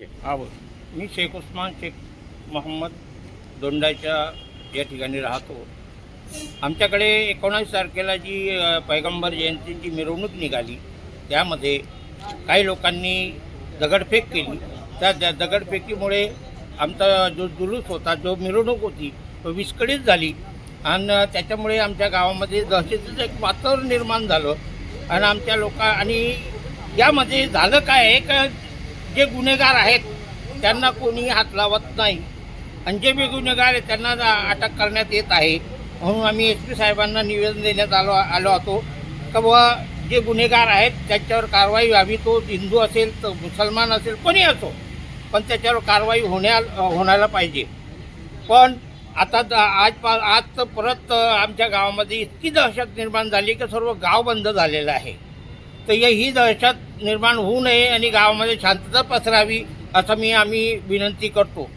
हा मी शेख उस्मान शेख मोहम्मद दोंडाच्या या ठिकाणी राहतो. आमच्याकडे एकोणावीस तारखेला जी पैगंबर जयंतीची मिरवणूक निघाली त्यामध्ये काही लोकांनी दगडफेक केली. त्या द दगडफेकीमुळे आमचा जो जुलूस होता जो मिरवणूक होती तो विस्कळीत झाली. आणि त्याच्यामुळे आमच्या गावामध्ये दहशतीचं एक वातावरण निर्माण झालं. आणि आमच्या लोका आणि यामध्ये झालं काय आहे का जे गुन्हेगार आहेत त्यांना कोणी हात लावत नाही. आणि जे बी गुन्हेगार आहेत त्यांना अटक करण्यात येत आहे. म्हणून आम्ही एस पी साहेबांना निवेदन देण्यात आलो आलो होतो. का बुवा जे गुन्हेगार आहेत त्यांच्यावर कारवाई व्हावी तो हिंदू असेल तर मुसलमान असेल कोणी असो पण त्याच्यावर कारवाई होण्या होण्याला पाहिजे. पण आता द- आज पा आज तर परत आमच्या गावामध्ये इतकी दहशत निर्माण झाली की सर्व गाव बंद झालेलं आहे. तर या- ही दहशत निर्माण होऊ नये आणि गावामध्ये शांतता पसरावी असं मी आम्ही विनंती करतो.